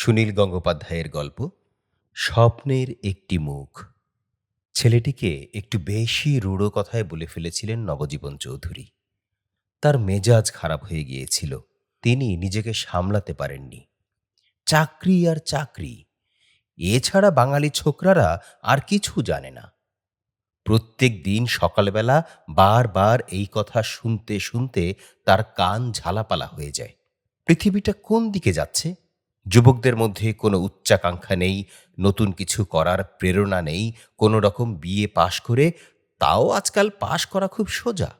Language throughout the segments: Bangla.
সুনীল গঙ্গোপাধ্যায়ের গল্প, স্বপ্নের একটি মুখ। ছেলেটিকে একটু বেশি রূঢ় কথায় বলে ফেলেছিলেন নবজীবন চৌধুরী। তার মেজাজ খারাপ হয়ে গিয়েছিল, তিনি নিজেকে সামলাতে পারেননি। চাকরি আর চাকরি, এছাড়া বাঙালি ছোকরারা আর কিছু জানে না। প্রত্যেক দিন সকালবেলা বারবার এই কথা শুনতে শুনতে তার কান ঝালাপালা হয়ে যায়। পৃথিবীটা কোন দিকে যাচ্ছে? যুবকদের মধ্যে কোনো উচ্চাকাঙ্ক্ষা নেই, নতুন কিছু করার প্রেরণা নেই, কোনো রকম বিয়ে পাশ করে তাও আজকাল পাশ করা খুব সোজা।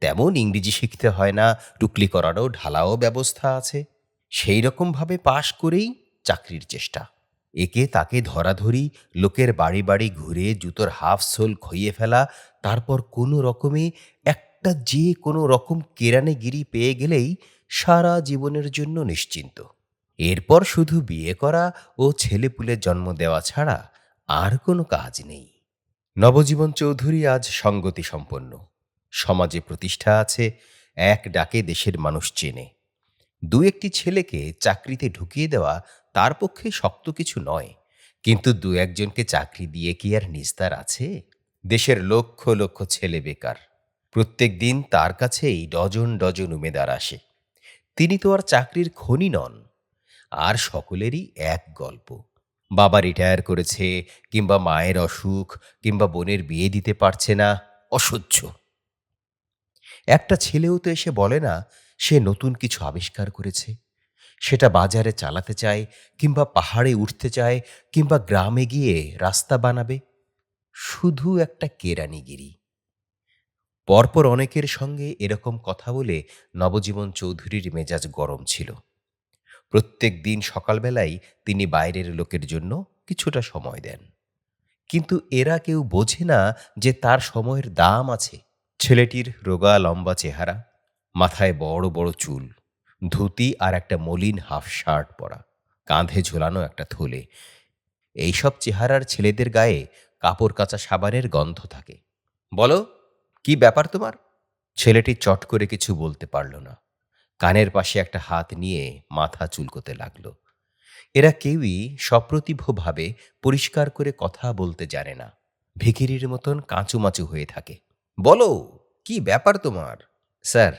তেমন ইংরেজি শিখতে হয় না, টুকলি করারও ঢালাও ব্যবস্থা আছে। সেই রকমভাবে পাশ করেই চাকরির চেষ্টা। একে তাকে ধরাধরি, লোকের বাড়ি বাড়ি ঘুরে জুতোর হাফ সোল খইয়ে ফেলা, তারপর কোনো রকমে একটা যে কোনো রকম কেরানে গিরি পেয়ে গেলেই সারা জীবনের জন্য নিশ্চিন্ত। এরপর শুধু বিয়ে করা ও ছেলেপুলে জন্ম দেওয়া ছাড়া আর কোনো কাজ নেই। নবজীবন চৌধুরী আজ সঙ্গতি সম্পন্ন। সমাজে প্রতিষ্ঠা আছে, এক ডাকে দেশের মানুষ চেনে। দু একটি ছেলেকে চাকরিতে ঢুকিয়ে দেওয়া তার পক্ষে শক্ত কিছু নয়, কিন্তু দু একজনকে চাকরি দিয়ে কি আর নিস্তার আছে? দেশের লক্ষ লক্ষ ছেলে বেকার। প্রত্যেক দিন তার কাছেই ডজন ডজন উমেদার আসে। তিনি তো আর চাকরির খনি নন। আর সকলেরই এক গল্প। বাবা রিটায়ার করেছে, কিংবা মায়ের অসুখ, কিংবা বোনের বিয়ে দিতে পারছে না, অসহ্য। একটা ছেলেও তো এসে বলে না, সে নতুন কিছু আবিষ্কার করেছে। সেটা বাজারে চালাতে চায়, কিংবা পাহাড়ে উঠতে চায়, কিংবা গ্রামে গিয়ে রাস্তা বানাবে। শুধু একটা কেরানিগিরি। পরপর অনেকের সঙ্গে এরকম কথা বলে নবজীবন চৌধুরীর মেজাজ গরম ছিল। প্রত্যেক দিন সকালবেলায় তিনি বাইরের লোকের জন্য কিছুটা সময় দেন। কিন্তু এরা কেউ বোঝে না যে তার সময়ের দাম আছে। ছেলেটির রোগা লম্বা চেহারা, মাথায় বড় বড় চুল, ধুতি আর একটা মলিন হাফ শার্ট পরা, কাঁধে ঝোলানো একটা থলে। এইসব চেহারার ছেলেদের গায়ে কাপড় কাচা সাবানের গন্ধ থাকে। বলো, কি ব্যাপার তোমার? ছেলেটি চট করে কিছু বলতে পারল না। কানের পাশে একটা হাত নিয়ে মাথা চুলকোতে লাগল। এরা কেউই সপ্রতিভভাবে পরিষ্কার করে কথা বলতে জানে না। ভিখিরির মতন কাঁচুমাচু হয়ে থাকে। বলো, কি ব্যাপার তোমার? স্যার,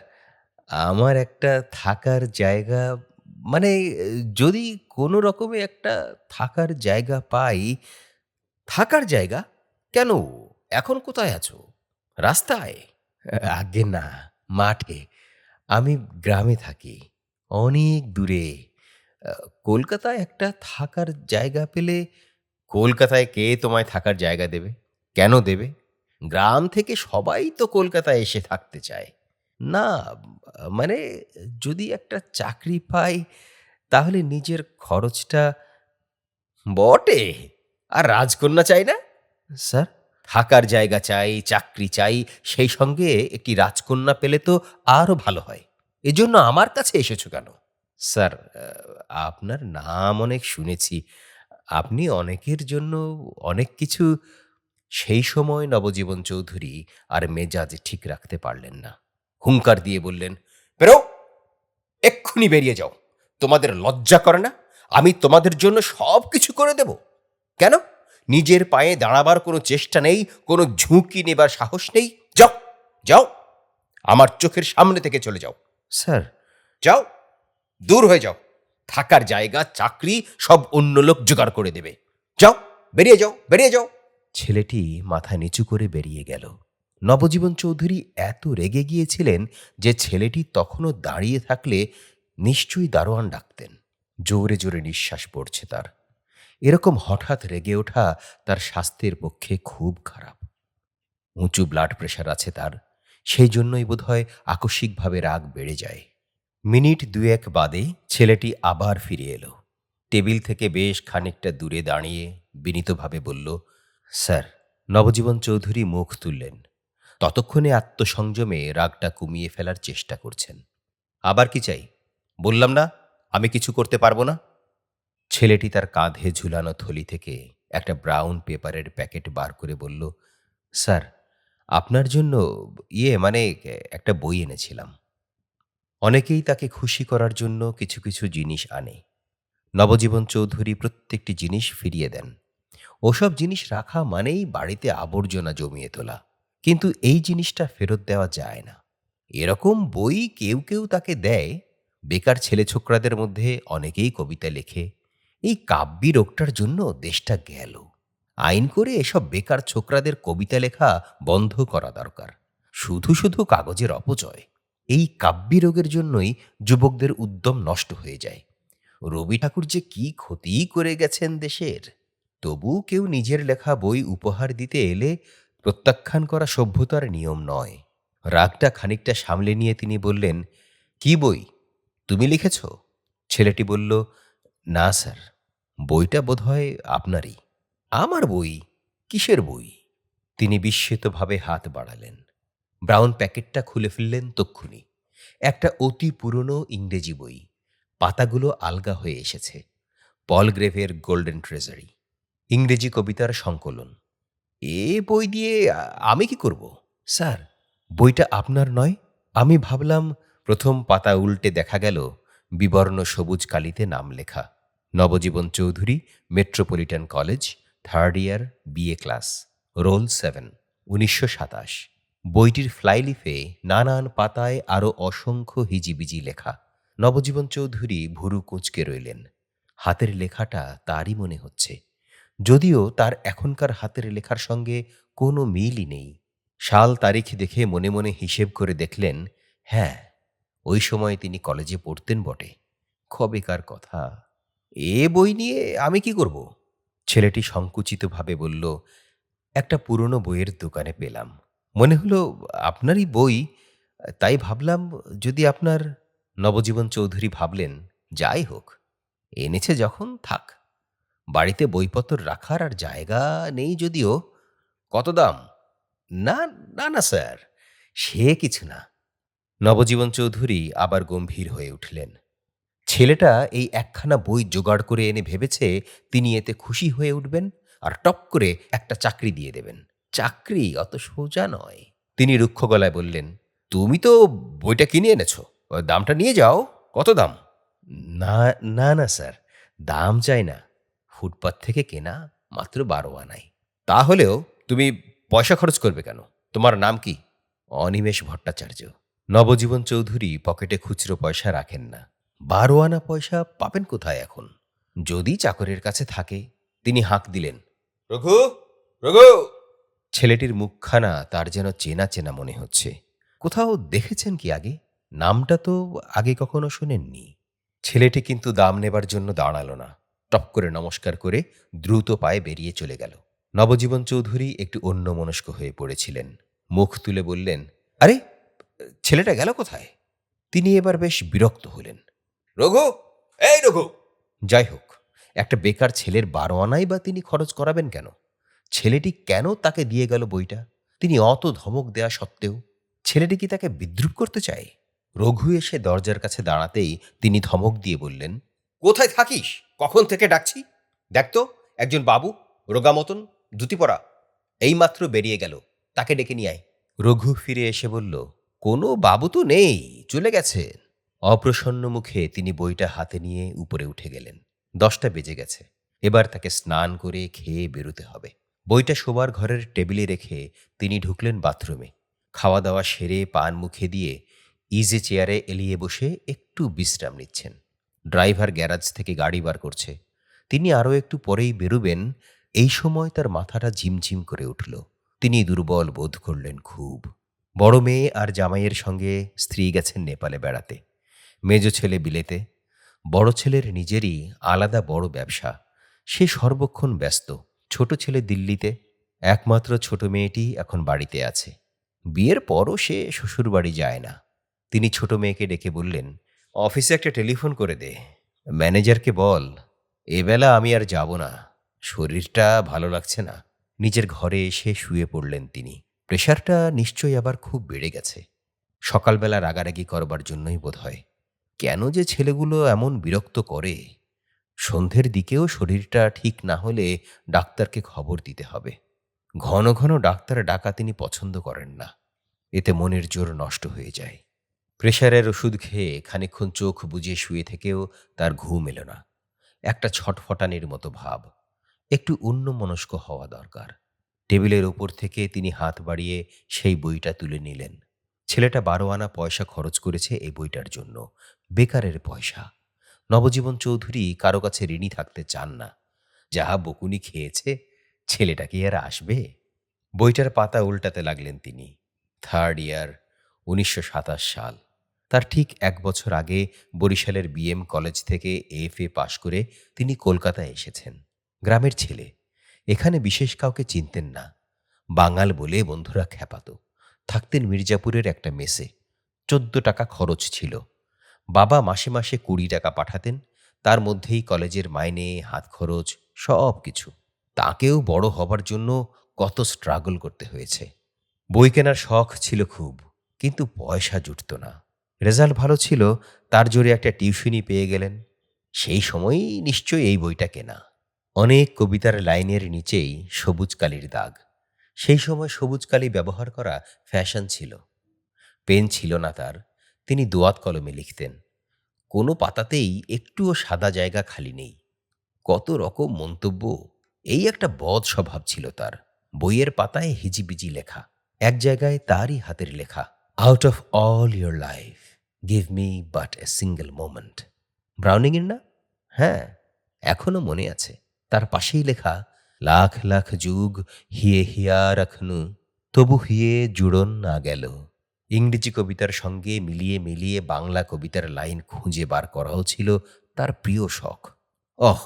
আমার একটা থাকার জায়গা মানে যদি কোনো রকমে একটা থাকার জায়গা পাই, থাকার জায়গা? কেন? এখন কোথায় আছো? রাস্তায়? আগে না, মাঠে। আমি গ্রামে থাকি, অনেক দূরে। কলকাতায় একটা থাকার জায়গা পেলে কলকাতায় কে তোমায় থাকার জায়গা দেবে? কেন দেবে? গ্রাম থেকে সবাই তো কলকাতায় এসে থাকতে চায়। না মানে যদি একটা চাকরি পাই, তাহলে নিজের খরচটা বটে। আর রাজকন্যা চাই না? স্যার? থাকার জায়গা চাই, চাকরি চাই, সেই সঙ্গে একটি রাজকন্যা পেলে তো আরও ভালো হয়। এজন্য আমার কাছে এসেছ কেন? স্যার আপনার নাম অনেক শুনেছি। আপনি অনেকের জন্য অনেক কিছু সেই সময় নবজীবন চৌধুরী আর মেজাজ ঠিক রাখতে পারলেন না। হুঙ্কার দিয়ে বললেন বেরো এক্ষুনি বেরিয়ে যাও। তোমাদের লজ্জা করে না? আমি তোমাদের জন্য সব কিছু করে দেব। কেন? নিজের পায়ে দাঁড়াবার কোনো চেষ্টা নেই কোনো ঝুঁকি নেবার সাহস নেই। যাও যাও আমার চোখের সামনে থেকে চলে যাও। স্যার। যাও দূর হয়ে যাও। থাকার জায়গা চাকরি সব অন্য লোক জোগাড় করে দেবে। যাও বেরিয়ে যাও বেরিয়ে যাও। ছেলেটি মাথা নিচু করে বেরিয়ে গেল। নবজীবন চৌধুরী এত রেগে গিয়েছিলেন যে ছেলেটি তখনও দাঁড়িয়ে থাকলে নিশ্চয়ই দারোয়ান ডাকতেন। জোরে জোরে নিঃশ্বাস পড়ছে তার। এরকম হঠাৎ রেগে ওঠা তার স্বাস্থ্যের পক্ষে খুব খারাপ। উঁচু ব্লাড প্রেশার আছে তার, সেই জন্যই বোধহয় আকস্মিকভাবে রাগ বেড়ে যায়। মিনিট দুয়েক বাদে ছেলেটি আবার ফিরে এলো। টেবিল থেকে বেশ খানিকটা দূরে দাঁড়িয়ে বিনীতভাবে বলল, স্যার, নবজীবন চৌধুরী মুখ তুললেন। ততক্ষণে আত্মসংযমে রাগটা কমিয়ে ফেলার চেষ্টা করছেন। আবার কি চাই? বললাম না, আমি কিছু করতে পারব না? ছেলেটি তার কাঁধে ঝুলানো থলি থেকে একটা ব্রাউন পেপারের প্যাকেট বার করে বলল, স্যার, আপনার জন্য ইয়ে মানে একটা বই এনেছিলাম। অনেকেই তাকে খুশি করার জন্য কিছু কিছু জিনিস আনে। নবজীবন চৌধুরী প্রত্যেকটি জিনিস ফিরিয়ে দেন। ওসব জিনিস রাখা মানেই বাড়িতে আবর্জনা জমিয়ে তোলা। কিন্তু এই জিনিসটা ফেরত দেওয়া যায় না। এরকম বই কেউ কেউ তাকে দেয়। বেকার ছেলে ছোকরাদের মধ্যে অনেকেই কবিতা লেখে এই কাব্যি রোগটার জন্য দেশটা গেল। আইন করে এসব বেকার ছোকরাদের কবিতা লেখা বন্ধ করা দরকার। শুধু শুধু কাগজের অপচয়। এই কাব্যি রোগের জন্যই যুবকদের উদ্যম নষ্ট হয়ে যায়। রবি ঠাকুর যে কি ক্ষতি করে গেছেন দেশের তবু কেউ নিজের লেখা বই উপহার দিতে এলে প্রত্যাখ্যান করা সভ্যতার নিয়ম নয়। রাগটা খানিকটা সামলে নিয়ে তিনি বললেন, কি বই? তুমি লিখেছ? ছেলেটি বলল না, স্যার। বইটা বোধহয় আপনারই। আমার বই? কিসের বই? তিনি বিস্মিতভাবে হাত বাড়ালেন। ব্রাউন প্যাকেটটা খুলে ফেললেন তক্ষুনি। একটা অতি পুরনো ইংরেজি বই। পাতাগুলো আলগা হয়ে এসেছে। পল গ্রেভের গোল্ডেন ট্রেজারি। ইংরেজি কবিতার সংকলন। এ বই দিয়ে আমি কি করব? স্যার, বইটা আপনার নয়? আমি ভাবলাম, প্রথম পাতা উল্টে দেখা গেল, বিবর্ণ সবুজ কালিতে নাম লেখা। Nabajiban Chowdhury, metropolitan college third year BA class roll seven উনিশশো সাতাশ। বইটির ফ্লাইলিফে নানান পাতায় আরও অসংখ্য হিজিবিজি লেখা। নবজীবন চৌধুরী ভুরু কুঁচকে রইলেন। হাতের লেখাটা তারই মনে হচ্ছে। যদিও তার এখনকার হাতের লেখার সঙ্গে কোনো মিলই নেই। সাল তারিখ দেখে মনে মনে হিসেব করে দেখলেন হ্যাঁ ওই সময় তিনি কলেজে পড়তেন বটে। কবেকার কথা। এ বই নিয়ে আমি কি করব? ছেলেটি সংকুচিতভাবে বলল, একটা পুরনো বইয়ের দোকানে পেলাম। মনে হলো আপনারই বই। তাই ভাবলাম যদি আপনার নবজীবন চৌধুরী ভাবলেন, যাই হোক। এনেছে যখন, থাক। বাড়িতে বইপত্র রাখার আর জায়গা নেই যদিও। কত দাম? না না না, স্যার। সে কিছু না। নবজীবন চৌধুরী আবার গম্ভীর হয়ে উঠলেন। ছেলেটা এই একখানা বই জোগাড় করে এনে ভেবেছে তিনি এতে খুশি হয়ে উঠবেন আর টপ করে একটা চাকরি দিয়ে দেবেন। চাকরি অত সোজা নয়। তিনি রুক্ষ গলায় বললেন, তুমি তো বইটা কিনে এনেছো দামটা নিয়ে যাও। কত দাম? না না না, স্যার, দাম চাই না। ফুটপাত থেকে কেনা মাত্র বারো আনাই তাহলেও তুমি পয়সা খরচ করবে কেন? তোমার নাম কি? অনিমেষ ভট্টাচার্য। নবজীবন চৌধুরী পকেটে খুচরো পয়সা রাখেন না। বারো আনা পয়সা পাবেন কোথায় এখন? যদি চাকরের কাছে থাকে, তিনি হাঁক দিলেন, রঘু রঘু! ছেলেটির মুখখানা তার যেন চেনা চেনা মনে হচ্ছে। কোথাও দেখেছেন কি আগে? নামটা তো আগে কখনো শোনেননি। ছেলেটি কিন্তু দাম নেবার জন্য দাঁড়াল না। টপ করে নমস্কার করে দ্রুত পায়ে বেরিয়ে চলে গেল। নবজীবন চৌধুরী একটু অন্যমনস্ক হয়ে পড়েছিলেন। মুখ তুলে বললেন, আরে, ছেলেটা গেল কোথায়? তিনি এবার বেশ বিরক্ত হলেন। রঘু এই রঘু। যাই হোক একটা বেকার ছেলের বারো আনাই বা তিনি খরচ করাবেন কেন? ছেলেটি কেন তাকে দিয়ে গেল বইটা? তিনি অত ধমক দেয়া সত্ত্বেও ছেলেটি কি তাকে বিদ্রুপ করতে চায়? রঘু এসে দরজার কাছে দাঁড়াতেই তিনি ধমক দিয়ে বললেন কোথায় থাকিস? কখন থেকে ডাকছি? দেখ তো একজন বাবু রোগা মতন ধুতি পরা। এইমাত্র বেরিয়ে গেল তাকে ডেকে নিয়ে আয়। রঘু ফিরে এসে বলল কোনো বাবু তো নেই চলে গেছেন। অপ্রসন্ন মুখে তিনি বইটা হাতে নিয়ে উপরে উঠে গেলেন। দশটা বেজে গেছে। এবার তাকে স্নান করে খেয়ে বেরোতে হবে। বইটা শোবার ঘরের টেবিলে রেখে তিনি ঢুকলেন বাথরুমে। খাওয়া দাওয়া সেরে পান মুখে দিয়ে ইজে চেয়ারে এলিয়ে বসে একটু বিশ্রাম নিচ্ছেন। ড্রাইভার গ্যারাজ থেকে গাড়ি বার করছে। তিনি আরও একটু পরেই বেরোবেন। এই সময় তার মাথাটা ঝিমঝিম করে উঠল। তিনি দুর্বল বোধ করলেন খুব। বড় মেয়ে আর জামাইয়ের সঙ্গে স্ত্রী গেছেন নেপালে বেড়াতে। মেজ ছেলে বিলেতে। বড় ছেলের নিজেরই আলাদা বড় ব্যবসা। সে সর্বক্ষণ ব্যস্ত। ছোট ছেলে দিল্লিতে, একমাত্র ছোট মেয়েটি এখন বাড়িতে আছে। বিয়ের পরও সে শ্বশুরবাড়ি যায় না। তিনি ছোট মেয়েকে ডেকে বললেন, অফিসে একটা টেলিফোন করে দে। ম্যানেজারকে বল এবেলা আমি আর যাব না। শরীরটা ভালো লাগছে না। নিজের ঘরে এসে শুয়ে পড়লেন তিনি। প্রেশারটা নিশ্চয়ই আবার খুব বেড়ে গেছে। সকালবেলা রাগারাগি করবার জন্যই বোধ হয় কেন যে ছেলেগুলো এমন বিরক্ত করে? সন্ধ্যের দিকেও শরীরটা ঠিক না হলে ডাক্তারকে খবর দিতে হবে। ঘন ঘন ডাক্তার ডাকা তিনি পছন্দ করেন না। এতে মনের জোর নষ্ট হয়ে যায়। প্রেশারের ওষুধ খেয়ে খানিকক্ষণ চোখ বুজিয়ে শুয়ে থেকেও তার ঘুম এলো না। একটা ছটফটানির মতো ভাব। একটু অন্যমনস্ক হওয়া দরকার। টেবিলের ওপর থেকে তিনি হাত বাড়িয়ে সেই বইটা তুলে নিলেন। ছেলেটা বারো আনা পয়সা খরচ করেছে এই বইটার জন্য। বেকারের পয়সা। নবজীবন চৌধুরী কারও কাছে ঋণী থাকতে চান না। যাহা বকুনি খেয়েছে, ছেলেটা কি আর আসবে? বইটার পাতা উল্টাতে লাগলেন তিনি। থার্ড ইয়ার উনিশশো সাতাশ সাল। তার ঠিক এক বছর আগে বরিশালের বিএম কলেজ থেকে এফ এ পাশ করে তিনি কলকাতায় এসেছেন। গ্রামের ছেলে। এখানে বিশেষ কাউকে চিনতেন না। বাঙাল বলে বন্ধুরা খ্যাপাত। থাকতেন মির্জাপুরের একটা মেসে। চোদ্দ টাকা খরচ ছিল। বাবা মাসে মাসে কুড়ি টাকা পাঠাতেন, তার মধ্যেই কলেজের মাইনে, হাত খরচ, সব কিছু। তাকেও বড় হবার জন্য কত স্ট্রাগল করতে হয়েছে। বই কেনার শখ ছিল খুব, কিন্তু পয়সা জুটত না। রেজাল্ট ভালো ছিল, তার জোরে একটা টিউশনি পেয়ে গেলেন। সেই সময়ই নিশ্চয়ই এই বইটা কেনা। অনেক কবিতার লাইনের নিচেই সবুজ কালির দাগ। সেই সময় সবুজ কালি ব্যবহার করা ফ্যাশন ছিল। পেন ছিল না তার, তিনি দোয়াত কলমে লিখতেন। কোনো পাতাতেই একটুও সাদা জায়গা খালি নেই। কত রকম মন্তব্য, এই একটা বদ স্বভাব ছিল তার। বইয়ের পাতায় হিজিবিজি লেখা, এক জায়গায় তারই হাতের লেখা out of all your life give me but a single moment ব্রাউনিংয়ের না? হ্যাঁ এখনও মনে আছে। তার পাশেই লেখা লাখ লাখ যুগ হিয়ে হিয়া রাখনু, তবু হিয়ে জুড়ন না গেল। ইংরেজি কবিতার সঙ্গে মিলিয়ে মিলিয়ে বাংলা কবিতার লাইন খুঁজে বার করাও ছিল তার প্রিয় শখ। অহ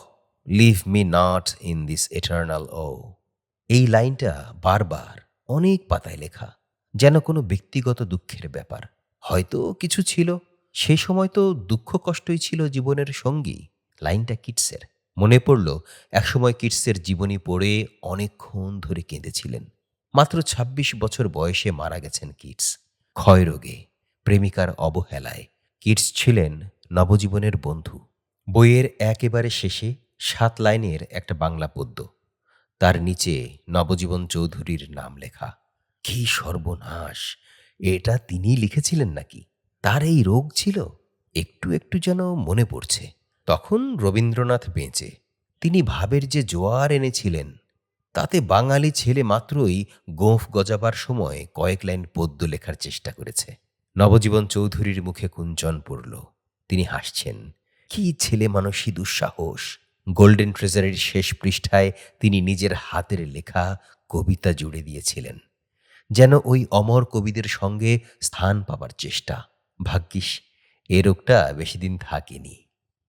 leave me not in this eternal woe. এই লাইনটা বারবার অনেক পাতায় লেখা, যেন কোনো ব্যক্তিগত দুঃখের ব্যাপার। হয়তো কিছু ছিল সেই সময় তো দুঃখ কষ্টই ছিল জীবনের সঙ্গী, লাইনটা কিটসের। মনে পড়ল, একসময় কিটসের জীবনী পড়ে অনেকক্ষণ ধরে কেঁদেছিলেন। মাত্র ২৬ বছর বয়সে মারা গেছেন কিটস। ক্ষয়রোগে প্রেমিকার অবহেলায়। কিটস ছিলেন নবজীবনের বন্ধু। বইয়ের একেবারে শেষে সাত লাইনের একটা বাংলা পদ্য। তার নিচে নবজীবন চৌধুরীর নাম লেখা। কি সর্বনাশ, এটা তিনি লিখেছিলেন নাকি? তার এই রোগ ছিল? একটু একটু যেন মনে পড়ছে। তখন রবীন্দ্রনাথ বেঁচে। তিনি ভাবের যে জোয়ার এনেছিলেন, তাতে বাঙালি ছেলে মাত্রই গোঁফ গজাবার সময় কয়েক লাইন পদ্য লেখার চেষ্টা করেছে। নবজীবন চৌধুরীর মুখে কুঞ্চন পড়ল। তিনি হাসছেন, কি ছেলে মানসী দুঃসাহস। গোল্ডেন ট্রেজারের শেষ পৃষ্ঠায় তিনি নিজের হাতের লেখা কবিতা জুড়ে দিয়েছিলেন। যেন ওই অমর কবিদের সঙ্গে স্থান পাবার চেষ্টা। ভাগ্যিস, এ রোগটা বেশি দিন থাকেনি।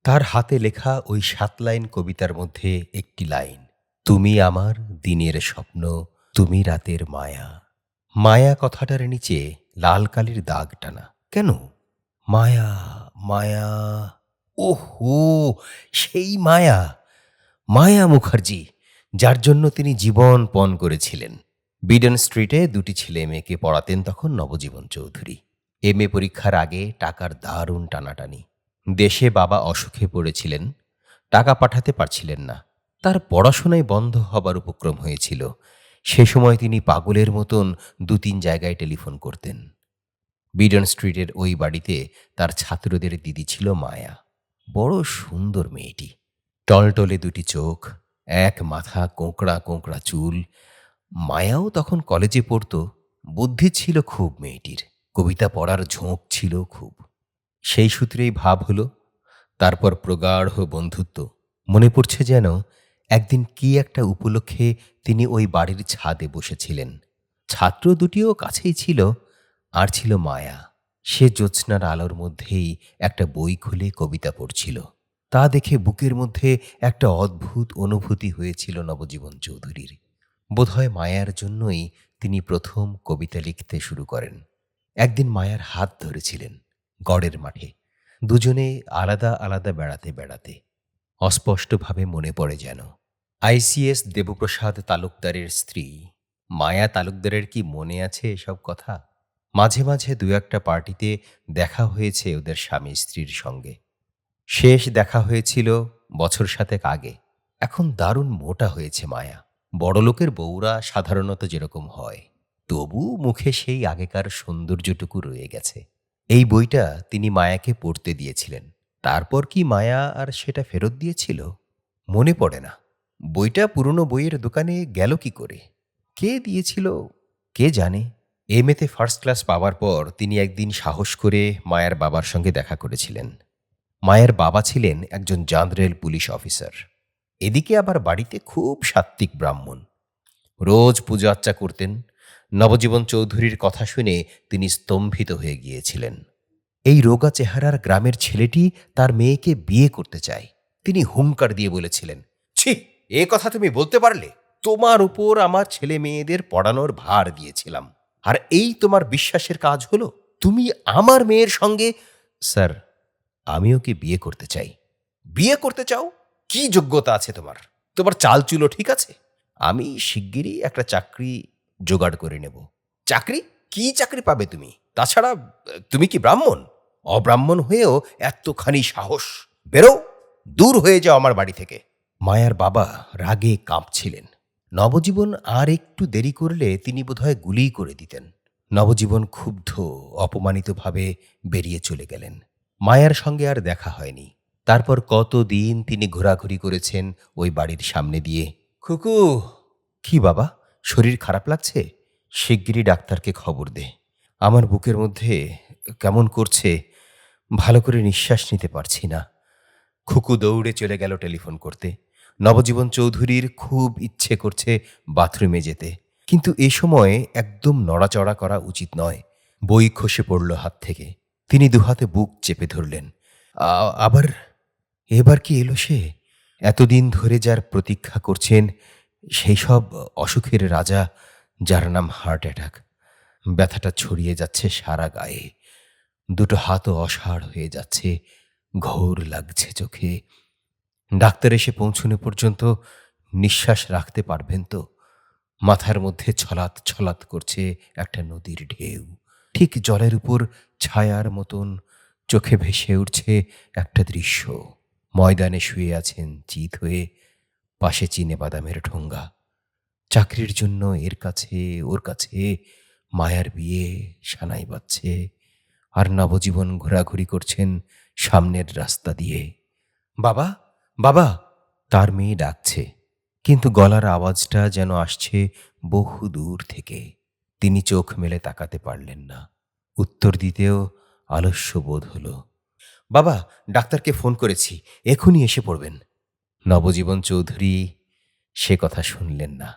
তার হাতে লেখা ওই সাত লাইন কবিতার মধ্যে একটি লাইন, তুমি আমার দিনের স্বপ্ন, তুমি রাতের মায়া। মায়া কথাটার নিচে লাল কালির দাগ টানা। কেন? মায়া মায়া, ওহো, সেই মায়া। মায়া মুখার্জি, যার জন্য তিনি জীবন পণ করেছিলেন। বিডন স্ট্রিটে দুটি ছেলে মেয়েকে পড়াতেন তখন নবজীবন চৌধুরী। এম এ পরীক্ষার আগে টাকার দারুণ টানাটানি। দেশে বাবা অসুখে পড়েছিলেন, টাকা পাঠাতে পারছিলেন না। তার পড়াশোনায় বন্ধ হবার উপক্রম হয়েছিল। সে সময় তিনি পাগলের মতন দু তিন জায়গায় টেলিফোন করতেন। বিডন স্ট্রিটের ওই বাড়িতে তার ছাত্রদের দিদি ছিল মায়া। বড় সুন্দর মেয়েটি। টলটলে দুটি চোখ, এক মাথা কোঁকড়া কোঁকড়া চুল। মায়াও তখন কলেজে পড়তো, বুদ্ধি ছিল খুব মেয়েটির। কবিতা পড়ার ঝোঁক ছিল খুব। সেই সূত্রেই ভাব হলো, তারপর প্রগাঢ় বন্ধুত্ব। মনে পড়ছে যেন একদিন কি একটা উপলক্ষে তিনি ওই বাড়ির ছাদে বসেছিলেন। ছাত্র দুটিও কাছেই ছিল, আর ছিল মায়া। সে জ্যোৎস্নার আলোর মধ্যেই একটা বই খুলে কবিতা পড়ছিল। তা দেখে বুকের মধ্যে একটা অদ্ভুত অনুভূতি হয়েছিল নবজীবন চৌধুরীর। বোধহয় মায়ার জন্যই তিনি প্রথম কবিতা লিখতে শুরু করেন। একদিন মায়ার হাত ধরেছিলেন। গড়ের মাঠে। দুজনে আলাদা আলাদা বেড়াতে বেড়াতে। অস্পষ্টভাবে মনে পড়ে যেন আইসিএস দেবপ্রসাদ তালুকদারের স্ত্রী, মায়া তালুকদারের কি মনে আছে এসব কথা? মাঝে মাঝে দু একটা পার্টিতে দেখা হয়েছে ওদের স্বামী স্ত্রীর সঙ্গে। শেষ দেখা হয়েছিল বছর সাতেক আগে। এখন দারুণ মোটা হয়েছে মায়া। বড়লোকের বউরা সাধারণত যেরকম হয় তবু মুখে সেই আগেকার সৌন্দর্যটুকু রয়ে গেছে। এই বইটা তিনি মায়াকে পড়তে দিয়েছিলেন। তারপর কি মায়া আর সেটা ফেরত দিয়েছিল? মনে পড়ে না। বইটা পুরনো বইয়ের দোকানে গেল কি করে? কে দিয়েছিল? কে জানে? এম এতে ফার্স্ট ক্লাস পাওয়ার পর তিনি একদিন সাহস করে মায়ার বাবার সঙ্গে দেখা করেছিলেন। মায়ের বাবা ছিলেন একজন জান্দ্রেল পুলিশ অফিসার এদিকে আবার বাড়িতে খুব সাত্ত্বিক ব্রাহ্মণ। রোজ পূজা করতেন নবজীবন চৌধুরীর কথা শুনে তিনি স্তম্ভিত হয়ে গিয়েছিলেন। এই রোগা চেহারার গ্রামের ছেলেটি তার মেয়েকে বিয়ে করতে চায়। তিনি হুঙ্কার দিয়ে বলেছিলেন, ছি, এ কথা তুমি বলতে পারলে? তোমার উপর আমার ছেলে মেয়েদের পড়ানোর ভার দিয়েছিলাম। আর এই তোমার বিশ্বাসের কাজ হলো? তুমি আমার মেয়ের সঙ্গে স্যার, আমি ওকে বিয়ে করতে চাই। বিয়ে করতে চাও? কি যোগ্যতা আছে তোমার? তোমার চালচুলো ঠিক আছে? আমি শিগগিরই একটা চাকরি জোগাড় করে নেব। চাকরি? কি চাকরি পাবে তুমি? তাছাড়া, তুমি কি ব্রাহ্মণ? অব্রাহ্মণ হয়েও এতখানি সাহস। বেরো, দূর হয়ে যাও আমার বাড়ি থেকে। মায়ার বাবা রাগে কাঁপছিলেন। নবজীবন আর একটু দেরি করলে তিনি বোধহয় গুলি করে দিতেন। নবজীবন ক্ষুব্ধ, অপমানিতভাবে বেরিয়ে চলে গেলেন। মায়ার সঙ্গে আর দেখা হয়নি। তারপর কতদিন তিনি ঘোরাঘুরি করেছেন ওই বাড়ির সামনে দিয়ে। খুকু! কি বাবা? শরীর খারাপ লাগছে? শিগগিরই ডাক্তারকে খবর দে। আমার বুকের মধ্যে কেমন করছে, ভালো করে নিঃশ্বাস নিতে পারছি না। খুকু দৌড়ে চলে গেল টেলিফোন করতে। নবজীবন চৌধুরীর খুব ইচ্ছে করছে বাথরুমে যেতে। কিন্তু এ সময়ে একদম নড়াচড়া করা উচিত নয়। বই খসে পড়ল হাত থেকে। তিনি দুহাতে বুক চেপে ধরলেন। আবার, এবার কি এলো সে? এতদিন ধরে যার প্রতীক্ষা করছেন সেই সব অসুখের রাজা, যার নাম হার্ট অ্যাটাক ব্যথাটা ছড়িয়ে যাচ্ছে সারা গায়ে। দুটো হাতও অসাড় হয়ে যাচ্ছে, ঘোর লাগছে চোখে। ডাক্তার এসে পৌঁছনো পর্যন্ত নিঃশ্বাস রাখতে পারবেন তো? মাথার মধ্যে ছলাৎ ছলাৎ করছে একটা নদীর ঢেউ। ঠিক জলের উপর ছায়ার মতন চোখে ভেসে উঠছে একটা দৃশ্য। ময়দানে শুয়ে আছেন চিত হয়ে পাশে চিনে বাদামের ঠোঙ্গা। চাকরির জন্য এর কাছে, ওর কাছে, মায়ার বিয়ে সানাই বাজছে আর নবজীবন ঘোরাঘুরি করছেন সামনের রাস্তা দিয়ে। বাবা বাবা, তার মেয়ে ডাকছে, কিন্তু গলার আওয়াজটা যেন আসছে বহু দূর থেকে। তিনি চোখ মেলে তাকাতে পারলেন না। উত্তর দিতেও আলস্য বোধ হলো। বাবা, ডাক্তারকে ফোন করেছি এখনই এসে পড়বেন। নবজীবন চৌধুরী সে কথা শুনলেন না।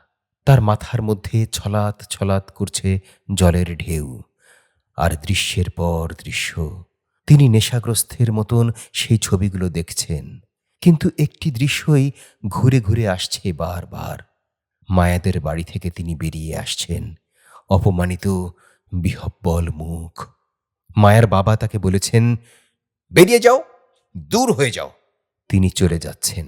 তার মাথার মধ্যে ছলাৎ ছলাৎ করছে জলের ঢেউ আর দৃশ্যের পর দৃশ্য। তিনি নেশাগ্রস্তের মতন সেই ছবিগুলো দেখছেন, কিন্তু একটি দৃশ্যই ঘুরে ঘুরে আসছে বারবার। মায়াদের বাড়ি থেকে তিনি বেরিয়ে আসছেন, অপমানিত, বিহব্বল মুখ। মায়ার বাবা তাকে বলেছেন, বেরিয়ে যাও, দূর হয়ে যাও। তিনি চলে যাচ্ছেন।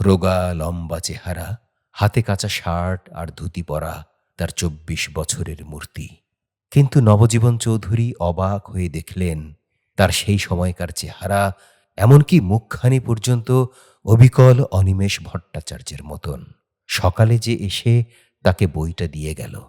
রোগা লম্বা চেহারা, হাতে কাঁচা শার্ট আর ধুতি পরা তার চব্বিশ বছরের মূর্তি। কিন্তু নবজীবন চৌধুরী অবাক হয়ে দেখলেন, তার সেই সময়কার চেহারা এমনকি মুখখানি পর্যন্ত অবিকল অনিমেষ ভট্টাচার্যের মতন। সকালে যে এসে তাকে বইটা দিয়ে গেল।